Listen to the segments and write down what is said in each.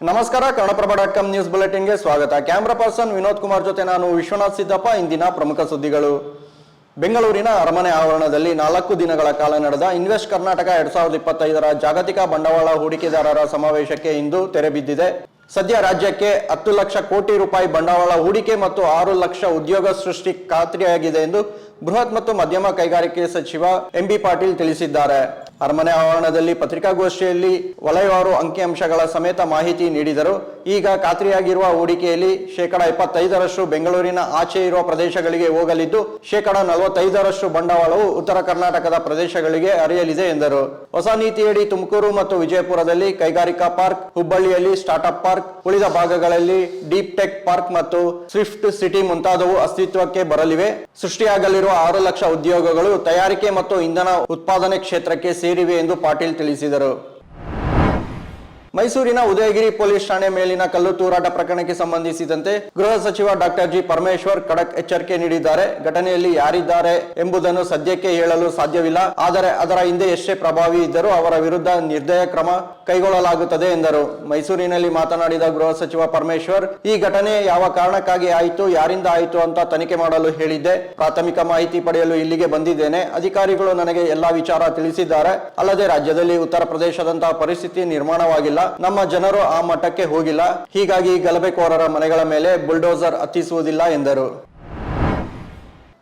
ನಮಸ್ಕಾರ Kannadaprabha dot com news ಬುಲೆಟಿನ್ಗೆ ಸ್ವಾಗತ. ಕ್ಯಾಮ್ರಾ ಪರ್ಸನ್ ವಿನೋದ್ ಕುಮಾರ್ ಜೊತೆ ನಾನು ವಿಶ್ವನಾಥ್ ಸಿದ್ದಪ್ಪ, ಇಂದಿನ ಪ್ರಮುಖ ಸುದ್ದಿಗಳು. ಬೆಂಗಳೂರಿನ ಅರಮನೆ ಆವರಣದಲ್ಲಿ ನಾಲ್ಕು ದಿನಗಳ ಕಾಲ ನಡೆದ ಇನ್ವೆಸ್ಟ್ ಕರ್ನಾಟಕ ಎರಡ್ ಸಾವಿರದ ಇಪ್ಪತ್ತೈದರ ಜಾಗತಿಕ ಬಂಡವಾಳ ಹೂಡಿಕೆದಾರರ ಸಮಾವೇಶಕ್ಕೆ ಇಂದು ತೆರೆಬಿದ್ದಿದೆ ಸದ್ಯ ರಾಜ್ಯಕ್ಕೆ ಹತ್ತು ಲಕ್ಷ ಕೋಟಿ ರೂಪಾಯಿ ಬಂಡವಾಳ ಹೂಡಿಕೆ ಮತ್ತು ಆರು ಲಕ್ಷ ಉದ್ಯೋಗ ಸೃಷ್ಟಿ ಖಾತ್ರಿಯಾಗಿದೆ ಎಂದು ಬೃಹತ್ ಮತ್ತು ಮಧ್ಯಮ ಕೈಗಾರಿಕೆ ಸಚಿವ ಎಂಬಿ ಪಾಟೀಲ್ ತಿಳಿಸಿದ್ದಾರೆ. ಅರಮನೆ ಆವರಣದಲ್ಲಿ ಪತ್ರಿಕಾಗೋಷ್ಠಿಯಲ್ಲಿ ವಲಯವಾರು ಅಂಕಿಅಂಶಗಳ ಸಮೇತ ಮಾಹಿತಿ ನೀಡಿದರು. ಈಗ ಖಾತ್ರಿಯಾಗಿರುವ ಹೂಡಿಕೆಯಲ್ಲಿ ಶೇಕಡ ಇಪ್ಪತ್ತೈದರಷ್ಟು ಬೆಂಗಳೂರಿನ ಆಚೆ ಇರುವ ಪ್ರದೇಶಗಳಿಗೆ ಹೋಗಲಿದ್ದು, ಶೇಕಡ ನಲವತ್ತೈದರಷ್ಟು ಬಂಡವಾಳವು ಉತ್ತರ ಕರ್ನಾಟಕದ ಪ್ರದೇಶಗಳಿಗೆ ಹರಿಯಲಿದೆ ಎಂದರು. ಹೊಸ ನೀತಿಯಡಿ ತುಮಕೂರು ಮತ್ತು ವಿಜಯಪುರದಲ್ಲಿ ಕೈಗಾರಿಕಾ ಪಾರ್ಕ್, ಹುಬ್ಬಳ್ಳಿಯಲ್ಲಿ ಸ್ಟಾರ್ಟ್ಅಪ್ ಪಾರ್ಕ್, ಉಳಿದ ಭಾಗಗಳಲ್ಲಿ ಡೀಪ್ ಟೆಕ್ ಪಾರ್ಕ್ ಮತ್ತು ಸ್ವಿಫ್ಟ್ ಸಿಟಿ ಮುಂತಾದವು ಅಸ್ತಿತ್ವಕ್ಕೆ ಬರಲಿವೆ. ಸೃಷ್ಟಿಯಾಗಲಿರುವ ಆರು ಲಕ್ಷ ಉದ್ಯೋಗಗಳು ತಯಾರಿಕೆ ಮತ್ತು ಇಂಧನ ಉತ್ಪಾದನೆ ಕ್ಷೇತ್ರಕ್ಕೆ ಸೇರಿವೆ ಎಂದು ಪಾಟೀಲ್ ತಿಳಿಸಿದರು. ಮೈಸೂರಿನ ಉದಯಗಿರಿ ಪೊಲೀಸ್ ಠಾಣೆ ಮೇಲಿನ ಕಲ್ಲು ತೂರಾಟ ಪ್ರಕರಣಕ್ಕೆ ಸಂಬಂಧಿಸಿದಂತೆ ಗೃಹ ಸಚಿವ ಡಾಕ್ಟರ್ ಜಿ ಪರಮೇಶ್ವರ್ ಖಡಕ್ ಎಚ್ಚರಿಕೆ ನೀಡಿದ್ದಾರೆ. ಘಟನೆಯಲ್ಲಿ ಯಾರಿದ್ದಾರೆ ಎಂಬುದನ್ನು ಸದ್ಯಕ್ಕೆ ಹೇಳಲು ಸಾಧ್ಯವಿಲ್ಲ. ಆದರೆ ಅದರ ಹಿಂದೆ ಎಷ್ಟೇ ಪ್ರಭಾವಿ ಇದ್ದರೂ ಅವರ ವಿರುದ್ಧ ನಿರ್ದಯ ಕ್ರಮ ಕೈಗೊಳ್ಳಲಾಗುತ್ತದೆ ಎಂದರು. ಮೈಸೂರಿನಲ್ಲಿ ಮಾತನಾಡಿದ ಗೃಹ ಸಚಿವ ಪರಮೇಶ್ವರ್, ಈ ಘಟನೆ ಯಾವ ಕಾರಣಕ್ಕಾಗಿ ಆಯಿತು, ಯಾರಿಂದ ಆಯಿತು ಅಂತ ತನಿಖೆ ಮಾಡಲು ಹೇಳಿದ್ದೆ. ಪ್ರಾಥಮಿಕ ಮಾಹಿತಿ ಪಡೆಯಲು ಇಲ್ಲಿಗೆ ಬಂದಿದ್ದೇನೆ. ಅಧಿಕಾರಿಗಳು ನನಗೆ ಎಲ್ಲಾ ವಿಚಾರ ತಿಳಿಸಿದ್ದಾರೆ. ಅಲ್ಲದೆ ರಾಜ್ಯದಲ್ಲಿ ಉತ್ತರ ಪ್ರದೇಶದಂತಹ ಪರಿಸ್ಥಿತಿ ನಿರ್ಮಾಣವಾಗಿಲ್ಲ. ನಮ್ಮ ಜನರು ಆ ಮಟ್ಟಕ್ಕೆ ಹೋಗಿಲ್ಲ. ಹೀಗಾಗಿ ಗಲಭೆಕೋರರ ಮನೆಗಳ ಮೇಲೆ ಬುಲ್ಡೋಸರ್ ಹತ್ತಿಸುವುದಿಲ್ಲ ಎಂದರು.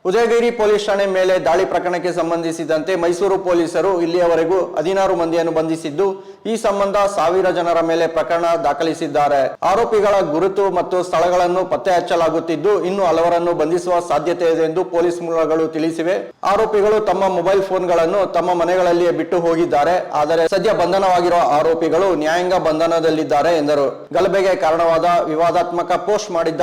ಉದಯಗಿರಿ ಪೊಲೀಸ್ ಠಾಣೆ ಮೇಲೆ ದಾಳಿ ಪ್ರಕರಣಕ್ಕೆ ಸಂಬಂಧಿಸಿದಂತೆ ಮೈಸೂರು ಪೊಲೀಸರು ಇಲ್ಲಿಯವರೆಗೂ ಹದಿನಾರು ಮಂದಿಯನ್ನು ಬಂಧಿಸಿದ್ದು, ಈ ಸಂಬಂಧ ಸಾವಿರ ಜನರ ಮೇಲೆ ಪ್ರಕರಣ ದಾಖಲಿಸಿದ್ದಾರೆ. ಆರೋಪಿಗಳ ಗುರುತು ಮತ್ತು ಸ್ಥಳಗಳನ್ನು ಪತ್ತೆ ಹಚ್ಚಲಾಗುತ್ತಿದ್ದು ಇನ್ನು ಹಲವರನ್ನು ಬಂಧಿಸುವ ಸಾಧ್ಯತೆ ಇದೆ ಎಂದು ಪೊಲೀಸ್ ಮೂಲಗಳು ತಿಳಿಸಿವೆ. ಆರೋಪಿಗಳು ತಮ್ಮ ಮೊಬೈಲ್ ಫೋನ್ಗಳನ್ನು ತಮ್ಮ ಮನೆಗಳಲ್ಲಿಯೇ ಬಿಟ್ಟು ಹೋಗಿದ್ದಾರೆ. ಆದರೆ ಸದ್ಯ ಬಂಧನವಾಗಿರುವ ಆರೋಪಿಗಳು ನ್ಯಾಯಾಂಗ ಬಂಧನದಲ್ಲಿದ್ದಾರೆ ಎಂದರು. ಗಲಭೆಗೆ ಕಾರಣವಾದ ವಿವಾದಾತ್ಮಕ ಪೋಸ್ಟ್ ಮಾಡಿದ್ದ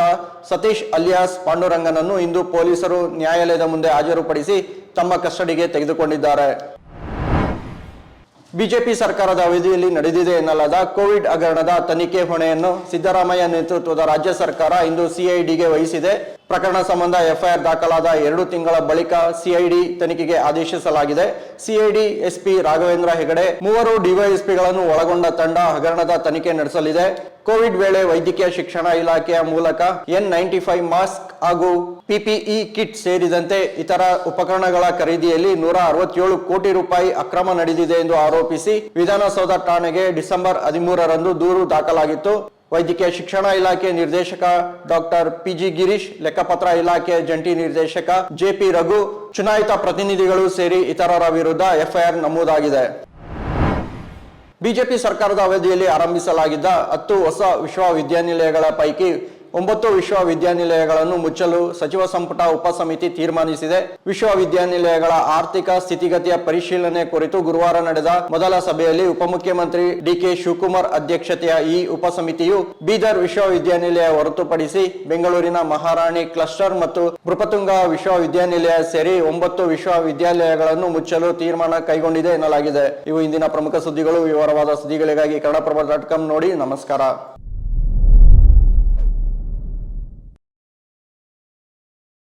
ಸತೀಶ್ ಅಲಿಯಾಸ್ ಪಾಂಡುರಂಗನನ್ನು ಇಂದು ಪೊಲೀಸರು ನ್ಯಾಯಾಲಯದ ಮುಂದೆ ಹಾಜರುಪಡಿಸಿ ತಮ್ಮ ಕಸ್ಟಡಿಗೆ ತೆಗೆದುಕೊಂಡಿದ್ದಾರೆ. ಬಿಜೆಪಿ ಸರ್ಕಾರದ ಅವಧಿಯಲ್ಲಿ ನಡೆದಿದೆ ಎನ್ನಲಾದ ಕೋವಿಡ್ ಹಗರಣದ ತನಿಖೆ ಹೊಣೆಯನ್ನು ಸಿದ್ದರಾಮಯ್ಯ ನೇತೃತ್ವದ ರಾಜ್ಯ ಸರ್ಕಾರ ಇಂದು ಸಿಐಡಿಗೆ ವಹಿಸಿದೆ. ಪ್ರಕರಣ ಸಂಬಂಧ ಎಫ್ಐಆರ್ ದಾಖಲಾದ ಎರಡು ತಿಂಗಳ ಬಳಿಕ ಸಿಐಡಿ ತನಿಖೆಗೆ ಆದೇಶಿಸಲಾಗಿದೆ. ಸಿಐಡಿ ಎಸ್ಪಿ ರಾಘವೇಂದ್ರ ಹೆಗಡೆ ಮೂವರು ಡಿವೈಎಸ್ಪಿಗಳನ್ನು ಒಳಗೊಂಡ ತಂಡ ಹಗರಣದ ತನಿಖೆ ನಡೆಸಲಿದೆ. ಕೋವಿಡ್ ವೇಳೆ ವೈದ್ಯಕೀಯ ಶಿಕ್ಷಣ ಇಲಾಖೆಯ ಮೂಲಕ ಎನ್ ನೈಂಟಿ ಫೈವ್ ಮಾಸ್ಕ್ ಹಾಗೂ ಪಿಪಿಇ ಕಿಟ್ ಸೇರಿದಂತೆ ಇತರ ಉಪಕರಣಗಳ ಖರೀದಿಯಲ್ಲಿ ನೂರ ಅರವತ್ತೇಳು ಕೋಟಿ ರೂಪಾಯಿ ಅಕ್ರಮ ನಡೆದಿದೆ ಎಂದು ಆರೋಪಿಸಿ ವಿಧಾನಸೌಧ ಠಾಣೆಗೆ ಡಿಸೆಂಬರ್ ಹದಿಮೂರರಂದು ದೂರು ದಾಖಲಾಗಿತ್ತು. ವೈದ್ಯಕೀಯ ಶಿಕ್ಷಣ ಇಲಾಖೆ ನಿರ್ದೇಶಕ ಡಾಕ್ಟರ್ ಪಿಜಿ ಗಿರೀಶ್, ಲೆಕ್ಕಪತ್ರ ಇಲಾಖೆ ಜಂಟಿ ನಿರ್ದೇಶಕ ಜೆಪಿ ರಘು, ಚುನಾಯಿತ ಪ್ರತಿನಿಧಿಗಳು ಸೇರಿ ಇತರರ ವಿರುದ್ಧ ಎಫ್ಐಆರ್ ನಮೂದಾಗಿದೆ. ಬಿಜೆಪಿ ಸರ್ಕಾರದ ಅವಧಿಯಲ್ಲಿ ಆರಂಭಿಸಲಾಗಿದ್ದ ಹತ್ತು ಹೊಸ ವಿಶ್ವವಿದ್ಯಾನಿಲಯಗಳ ಪೈಕಿ ಒಂಬತ್ತು ವಿಶ್ವವಿದ್ಯಾನಿಲಯಗಳನ್ನು ಮುಚ್ಚಲು ಸಚಿವ ಸಂಪುಟ ಉಪಸಮಿತಿ ತೀರ್ಮಾನಿಸಿದೆ. ವಿಶ್ವವಿದ್ಯಾನಿಲಯಗಳ ಆರ್ಥಿಕ ಸ್ಥಿತಿಗತಿಯ ಪರಿಶೀಲನೆ ಕುರಿತು ಗುರುವಾರ ನಡೆದ ಮೊದಲ ಸಭೆಯಲ್ಲಿ ಉಪಮುಖ್ಯಮಂತ್ರಿ ಡಿಕೆ ಶಿವಕುಮಾರ್ ಅಧ್ಯಕ್ಷತೆಯ ಈ ಉಪಸಮಿತಿಯು ಬೀದರ್ ವಿಶ್ವವಿದ್ಯಾನಿಲಯ ಹೊರತುಪಡಿಸಿ ಬೆಂಗಳೂರಿನ ಮಹಾರಾಣಿ ಕ್ಲಸ್ಟರ್ ಮತ್ತು ಮೃಪತುಂಗ ವಿಶ್ವವಿದ್ಯಾನಿಲಯ ಸೇರಿ ಒಂಬತ್ತು ವಿಶ್ವವಿದ್ಯಾಲಯಗಳನ್ನು ಮುಚ್ಚಲು ತೀರ್ಮಾನ ಕೈಗೊಂಡಿದೆ ಎನ್ನಲಾಗಿದೆ. ಇವು ಇಂದಿನ ಪ್ರಮುಖ ಸುದ್ದಿಗಳು. ವಿವರವಾದ ಸುದ್ದಿಗಳಿಗಾಗಿ ಕನ್ನಡಪ್ರಭ ಡಾಟ್ ಕಾಮ್ ನೋಡಿ. ನಮಸ್ಕಾರ.